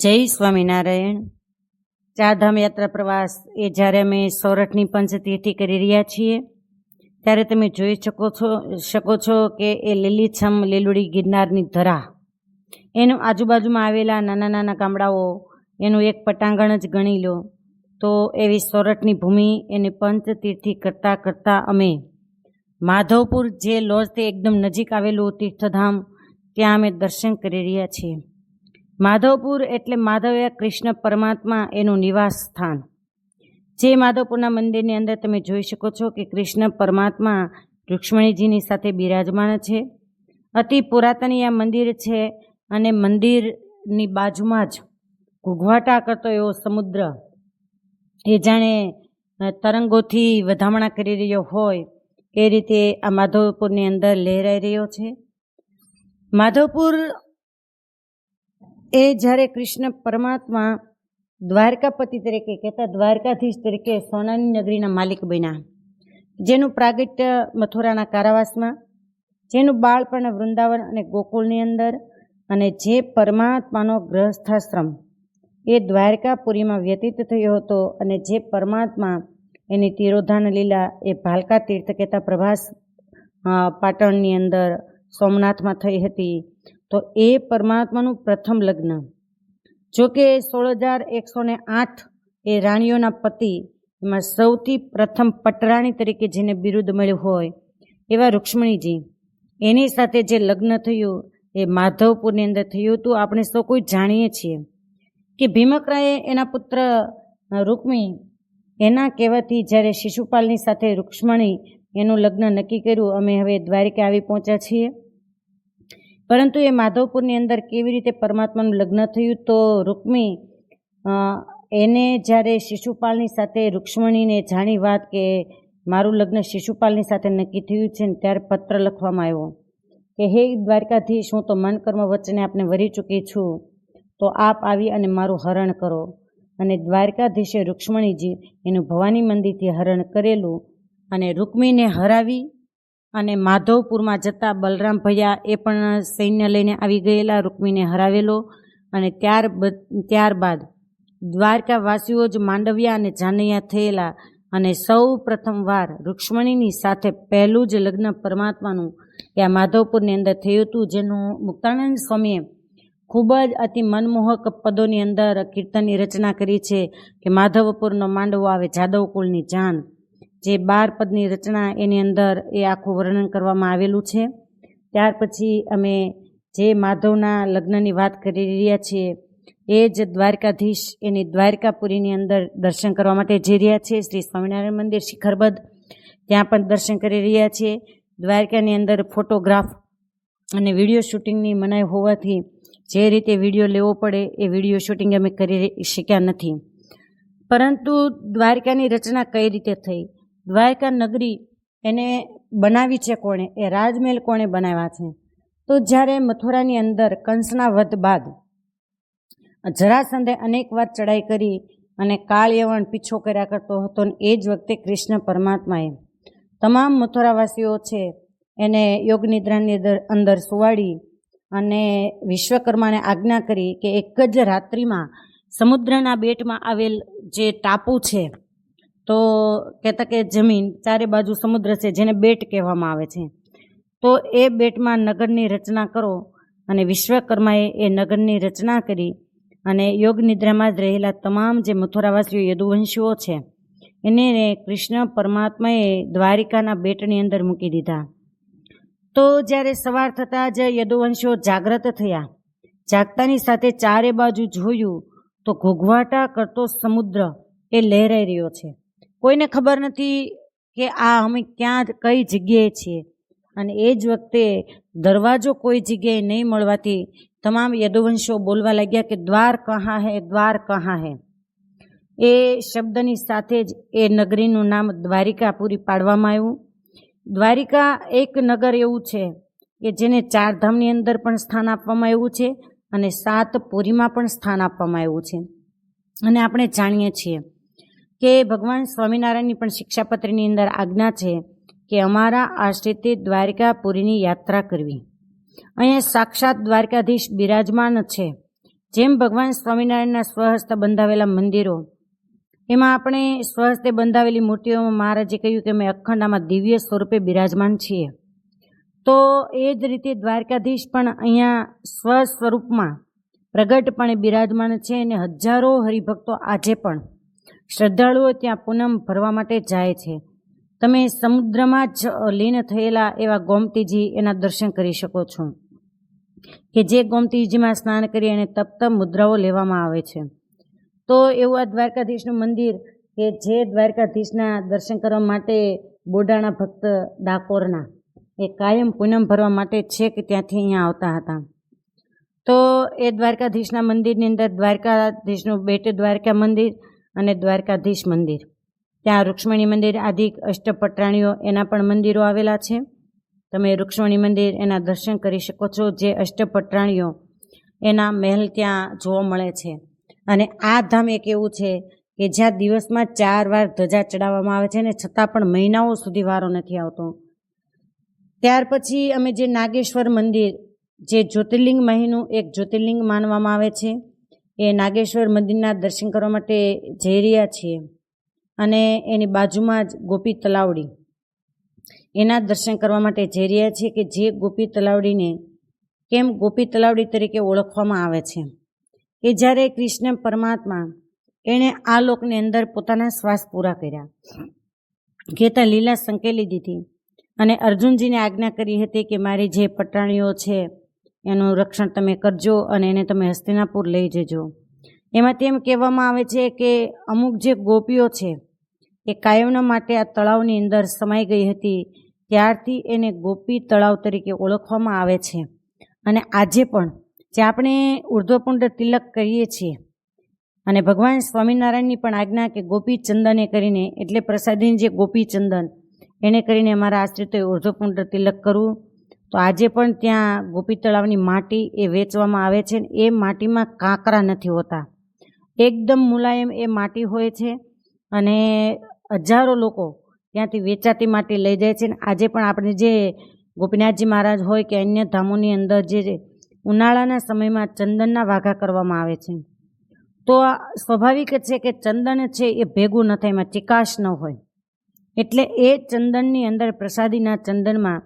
જય સ્વામિનારાયણ. ચારધામ યાત્રા પ્રવાસ એ જ્યારે અમે સોરઠની પંચતીર્થી કરી રહ્યા છીએ, ત્યારે તમે જોઈ શકો છો શકો છો કે એ લીલીછમ લીલુડી ગિરનારની ધરા. એનું આજુબાજુમાં આવેલા નાના નાના ગામડાઓ, એનું એક પટાંગણ જ ગણી લો, તો એવી સોરઠની ભૂમિ એને પંચતીર્થી કરતાં કરતાં અમે માધવપુર જે લોજથી એકદમ નજીક આવેલું તીર્થધામ, ત્યાં અમે દર્શન કરી રહ્યા છીએ. માધવપુર એટલે માધવ્ય કૃષ્ણ પરમાત્મા એનું નિવાસ સ્થાન. જે માધવપુરના મંદિરની અંદર તમે જોઈ શકો છો કે કૃષ્ણ પરમાત્મા રૂક્ષ્મણીજીની સાથે બિરાજમાન છે. અતિ પુરાતની આ મંદિર છે અને મંદિરની બાજુમાં જ ઘૂઘવાટા કરતો એવો સમુદ્ર. એ જાણે તરંગોથી વધામણા કરી રહ્યો હોય એ રીતે આ માધવપુરની અંદર લહેરાઈ રહ્યો છે. માધવપુર એ જ્યારે કૃષ્ણ પરમાત્મા દ્વારકાપતિ તરીકે કહેતા દ્વારકાધીશ તરીકે સોનાની નગરીના માલિક બન્યા. જેનું પ્રાગટ્ય મથુરાના કારાવાસમાં, જેનું બાળપણ વૃંદાવન અને ગોકુળની અંદર અને જે પરમાત્માનો ગ્રહસ્થાશ્રમ એ દ્વારકાપુરીમાં વ્યતીત થયો હતો અને જે પરમાત્મા એની તિરોધાન લીલા એ ભાલકા તીર્થ કહેતા પ્રભાસ પાટણની અંદર સોમનાથમાં થઈ હતી. તો એ પરમાત્માનું પ્રથમ લગ્ન. જો કે સોળ હજાર એકસો ને આઠ એ રાણીઓના પતિ એમાં સૌથી પ્રથમ પટરાણી તરીકે જેને બિરુદ મળ્યું હોય એવા રૂક્ષ્મણીજી. એની સાથે જે લગ્ન થયું એ માધવપુરની અંદર થયું હતું, આપણે સૌ કોઈ જાણીએ છીએ કે ભીમકરાએ એના પુત્ર રૂકમી એના કહેવાથી જ્યારે શિશુપાલની સાથે રૂક્ષ્મણી એનું લગ્ન નક્કી કર્યું, અમે હવે દ્વારિકા આવી પહોંચ્યા છીએ. પરંતુ એ માધવપુરની અંદર કેવી રીતે પરમાત્માનું લગ્ન થયું તો રૂક્મી એને જ્યારે શિશુપાલની સાથે રૂક્ષ્મણીને જાણી વાત કે મારું લગ્ન શિશુપાલની સાથે નક્કી થયું છે ને ત્યારે પત્ર લખવામાં આવ્યો કે, હે દ્વારકાધીશ, હું તો મન કર્મ વચને આપને વરી ચૂકી છું. તો આપ આવી અને મારું હરણ કરો. અને દ્વારકાધીશે રૂક્ષ્મણીજી એનું ભવાની મંદિરથી હરણ કરેલું અને રૂક્મીને હરાવી અને માધવપુરમાં જતા બલરામ ભૈયા એ પણ સૈન્ય લઈને આવી ગયેલા રૂકમીને હરાવેલો અને ત્યાર ત્યારબાદ દ્વારકાવાસીઓ જ માંડવ્યા અને જાનૈયા થયેલા અને સૌ પ્રથમવાર રૂક્ષ્મણીની સાથે પહેલું જ લગ્ન પરમાત્માનું એ આ માધવપુરની અંદર થયું હતું, જેનું મુક્તાનંદ સ્વામીએ ખૂબ જ અતિ મનમોહક પદોની અંદર કીર્તનની રચના કરી છે કે માધવપુરનો માંડવો આવે જાદવ કુળની જાન. જે બાર પદની રચના એની અંદર એ આખું વર્ણન કરવામાં આવેલું છે. ત્યાર પછી અમે જે માધવના લગ્નની વાત કરી રહ્યા છીએ, એ જ દ્વારકાધીશ એની દ્વારકાપુરીની અંદર દર્શન કરવા માટે જઈ રહ્યા છીએ. શ્રી સ્વામિનારાયણ મંદિર શિખરબદ્ધ, ત્યાં પણ દર્શન કરી રહ્યા છીએ. દ્વારકાની અંદર ફોટોગ્રાફ અને વીડિયો શૂટિંગની મનાઈ હોવાથી જે રીતે વીડિયો લેવો પડે એ વીડિયો શૂટિંગ અમે કરી શક્યા નથી. પરંતુ દ્વારકાની રચના કઈ રીતે થઈ? દ્વારકા નગરી એને બનાવી છે કોણે? એ રાજમહેલ કોણે બનાવ્યા છે? તો જ્યારે મથુરાની અંદર કંસના વધ બાદ જરાસંધે અનેક વાર ચડાઈ કરી અને કાળ યવન પીછો કર્યા કરતો હતો ને એ જ વખતે કૃષ્ણ પરમાત્માએ તમામ મથુરાવાસીઓ છે એને યોગનિદ્રાની અંદર સુવાડી અને વિશ્વકર્માને આજ્ઞા કરી કે એક જ રાત્રિમાં સમુદ્રના બેટમાં આવેલ જે ટાપુ છે તો કહેતા કે જમીન ચારે બાજુ સમુદ્ર છે, જેને બેટ કહેવામાં આવે છે. તો એ બેટમાં નગરની રચના કરો અને વિશ્વકર્માએ એ નગરની રચના કરી અને યોગ નિદ્રામાં જ રહેલા તમામ જે મથુરાવાસીઓ, યદુવંશીઓ છે, એને કૃષ્ણ પરમાત્માએ દ્વારિકાના બેટની અંદર મૂકી દીધા. તો જ્યારે સવાર થતાં જ યદુવંશીઓ જાગ્રત થયા, જાગતાની સાથે ચારે બાજુ જોયું, તો ઘોઘવાટા કરતો સમુદ્ર એ લહેરાઈ રહ્યો છે. કોઈને ખબર નથી કે આ અમે ક્યાં કઈ જગ્યાએ છીએ. અને એ જ વખતે દરવાજો કોઈ જગ્યાએ નહીં મળવાથી તમામ યદુવંશીઓ બોલવા લાગ્યા કે દ્વાર કહા હે, દ્વાર કહા હે. એ શબ્દની સાથે જ એ નગરીનું નામ દ્વારિકા પૂરી પાડવામાં આવ્યું. દ્વારિકા એક નગર એવું છે કે જેને ચાર ધામની અંદર પણ સ્થાન આપવામાં આવ્યું છે અને સાત પુરીમાં પણ સ્થાન આપવામાં આવ્યું છે. અને આપણે જાણીએ છીએ કે ભગવાન સ્વામિનારાયણની પણ શિક્ષાપત્રની અંદર આજ્ઞા છે કે અમારા આશ્રિતે દ્વારિકાપુરીની યાત્રા કરવી. અહીંયા સાક્ષાત દ્વારકાધીશ બિરાજમાન છે. જેમ ભગવાન સ્વામિનારાયણના સ્વહસ્ત બંધાવેલા મંદિરો, એમાં આપણે સ્વહસ્તે બંધાવેલી મૂર્તિઓમાં મહારાજે કહ્યું કે અમે અખંડામાં દિવ્ય સ્વરૂપે બિરાજમાન છીએ. તો એ જ રીતે દ્વારકાધીશ પણ અહીંયા સ્વ સ્વરૂપમાં પ્રગટપણે બિરાજમાન છે અને હજારો હરિભક્તો આજે પણ શ્રદ્ધાળુઓ ત્યાં પૂનમ ભરવા માટે જાય છે. તમે સમુદ્રમાં જ લીન થયેલા એવા ગોમતીજી એના દર્શન કરી શકો છો. કે જે ગોમતીજીમાં સ્નાન કરી અને તપ તપ મુદ્રાઓ લેવામાં આવે છે. તો એવું આ દ્વારકાધીશનું મંદિર કે જે દ્વારકાધીશના દર્શન કરવા માટે બોડાણા ભક્ત ડાકોરના એ કાયમ પૂનમ ભરવા માટે છેક ત્યાંથી અહીંયા આવતા હતા. તો એ દ્વારકાધીશના મંદિરની અંદર દ્વારકાધીશનું બેટ દ્વારકા મંદિર અને દ્વારકાધીશ મંદિર. ત્યાં રૂક્ષ્મણી મંદિર આદિ અષ્ટપટરાણીઓ એના પણ મંદિરો આવેલા છે. તમે રૂક્ષ્મણી મંદિર એના દર્શન કરી શકો છો, જે અષ્ટપટરાણીઓ એના મહેલ ત્યાં જોવા મળે છે. અને આ ધામ એક એવું છે કે જ્યાં દિવસમાં ચાર વાર ધજા ચડાવવામાં આવે છે ને છતાં પણ મહિનાઓ સુધી વારો નથી આવતો. ત્યાર પછી અમે જે નાગેશ્વર મંદિર, જે જ્યોતિર્લિંગ મહીનું એક જ્યોતિર્લિંગ માનવામાં આવે છે એ નાગેશ્વર મંદિરના દર્શન કરવા માટે જઈ રહ્યા છીએ અને એની બાજુમાં જ ગોપી તલાવડી. એના દર્શન કરવા માટે જઈ રહ્યા છીએ કે જે ગોપી તલાવડીને કેમ ગોપી તલાવડી તરીકે ઓળખવામાં આવે છે. કે જ્યારે કૃષ્ણ પરમાત્મા એણે આ લોકની અંદર પોતાના શ્વાસ પૂરા કર્યા. કહેતા લીલા સંકેલી દીધી અને અર્જુનજીને આજ્ઞા કરી હતી કે મારી જે પટાણીઓ છે એનું રક્ષણ તમે કરજો અને એને તમે હસ્તિનાપુર લઈ જજો. એમાં તેમ કહેવામાં આવે છે કે અમુક જે ગોપીઓ છે, એ કાયમના માટે આ તળાવની અંદર સમાઈ ગઈ હતી, ત્યારથી એને ગોપી તળાવ તરીકે ઓળખવામાં આવે છે. અને આજે પણ, જે આપણે ઉર્ધ્વપુંડ તિલક કરીએ છીએ, અને ભગવાન સ્વામિનારાયણની પણ આજ્ઞા કે ગોપી ચંદને કરીને, એટલે પ્રસાદીની જે ગોપી ચંદન, એને કરીને અમારા આશ્રિતોએ ઉર્ધ્વપુંડ તિલક કરવું. તો આજે પણ ત્યાં ગોપી તળાવની માટી એ વેચવામાં આવે છે એ માટીમાં કાંકરા નથી હોતા. એકદમ મુલાયમ એ માટી હોય છે અને હજારો લોકો ત્યાંથી વેચાતી માટી લઈ જાય છે અને આજે પણ આપણે જે ગોપીનાથજી મહારાજ હોય કે અન્ય ધામોની અંદર જે ઉનાળાના સમયમાં ચંદનના વાઘા કરવામાં આવે છે. તો આ સ્વાભાવિક છે કે ચંદન છે એ ભેગું ન થાય, એમાં ચિકાશ ન હોય. એટલે એ ચંદનની અંદર પ્રસાદીના ચંદનમાં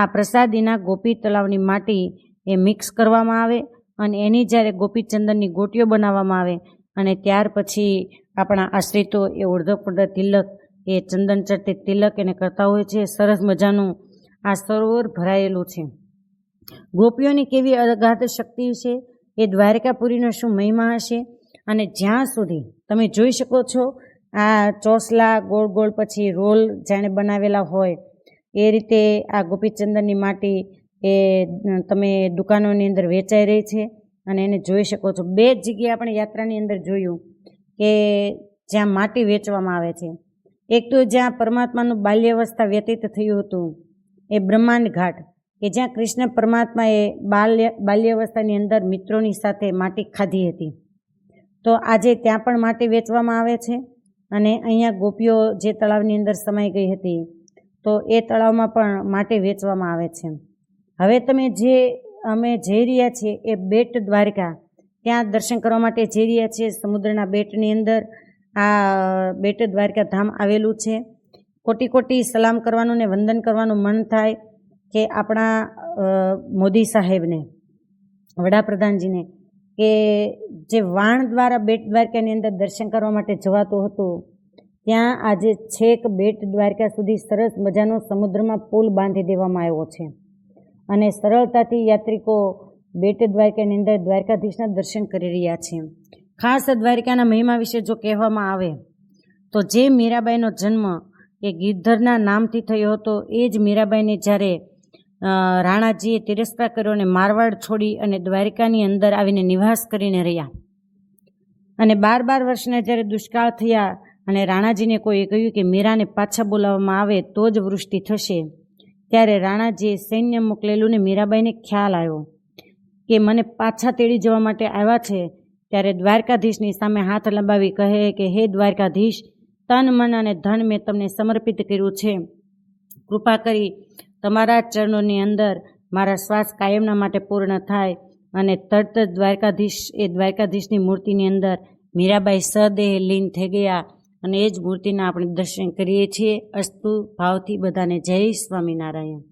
આ પ્રસાદીના ગોપી તળાવની માટી એ મિક્સ કરવામાં આવે અને એની જ્યારે ગોપીચંદનની ગોટીઓ બનાવવામાં આવે અને ત્યાર પછી આપણા આશ્રિતો એ ઉર્ધ્વપુર્ધ તિલક, એ ચંદન ચડતી તિલક એને કરતા હોય છે. સરસ મજાનું આ સરોવર ભરાયેલું છે. ગોપીઓની કેવી અગાધ શક્તિ છે? એ દ્વારકાપુરીનો શું મહિમા હશે? અને જ્યાં સુધી તમે જોઈ શકો છો, આ ચોસલા ગોળ ગોળ પછી રોલ જાણે બનાવેલા હોય એ રીતે આ ગોપીચંદનની માટી એ તમે દુકાનોની અંદર વેચાઈ રહી છે અને એને જોઈ શકો છો. બે જગ્યાએ આપણે યાત્રાની અંદર જોયું કે જ્યાં માટી વેચવામાં આવે છે. એક તો જ્યાં પરમાત્માનું બાલ્યાવસ્થા વ્યતીત થયું હતું, એ બ્રહ્માંડ ઘાટ, કે જ્યાં કૃષ્ણ પરમાત્માએ બાલ્ય, બાલ્યાવસ્થાની અંદર મિત્રોની સાથે માટી ખાધી હતી. તો આજે ત્યાં પણ માટી વેચવામાં આવે છે અને અહીંયા ગોપીઓ જે તળાવની અંદર સમાઈ ગઈ હતી તો એ તળાવમાં પણ માટી વેચવામાં આવે છે. હવે તમે જે અમે જઈ રહ્યા છીએ એ બેટ દ્વારકા, ત્યાં દર્શન કરવા માટે જઈ રહ્યા છીએ. સમુદ્રના બેટની અંદર આ બેટ દ્વારકા ધામ આવેલું છે. કોટી કોટી સલામ કરવાનું ને વંદન કરવાનું મન થાય કે આપણા મોદી સાહેબને, વડાપ્રધાનજીને કે જે વાણ દ્વારા બેટ દ્વારકાની અંદર દર્શન કરવા માટે જવાતું હતું ત્યાં આજે છેક બેટ દ્વારકા સુધી સરસ મજાનો સમુદ્રમાં પુલ બાંધી દેવામાં આવ્યો છે. અને સરળતાથી યાત્રિકો બેટ દ્વારકાની અંદર દ્વારકાધીશના દર્શન કરી રહ્યા છે. ખાસ દ્વારકાના મહિમા વિશે જો કહેવામાં આવે, તો જે મીરાબાઈનો જન્મ એ ગિરધરના નામથી થયો હતો, એ જ મીરાબાઈને જ્યારે રાણાજીએ તિરસ્કાર કર્યો અને મારવાડ છોડી અને દ્વારકાની અંદર આવીને નિવાસ કરીને રહ્યા. અને બાર બાર વર્ષના જ્યારે દુષ્કાળ થયા અને રાણાજીને કોઈએ કહ્યું કે મીરાને પાછા બોલાવવામાં આવે તો જ વૃષ્ટિ થશે. ત્યારે રાણાજીએ સૈન્ય મોકલેલું ને મીરાબાઈને ખ્યાલ આવ્યો કે મને પાછા તેડી જવા માટે આવ્યા છે, ત્યારે દ્વારકાધીશની સામે હાથ લંબાવી કહે કે, હે દ્વારકાધીશ, તન, મન અને ધન મેં તમને સમર્પિત કર્યું છે. કૃપા કરી તમારા ચરણોની અંદર મારા શ્વાસ કાયમના માટે પૂર્ણ થાય અને તરત જ દ્વારકાધીશ એ દ્વારકાધીશની મૂર્તિની અંદર મીરાબાઈ સદેહ લીન થઈ ગયા અને એ જ મૂર્તિના આપણે દર્શન કરીએ છીએ અસ્તુ ભાવથી બધાને જય સ્વામિનારાયણ.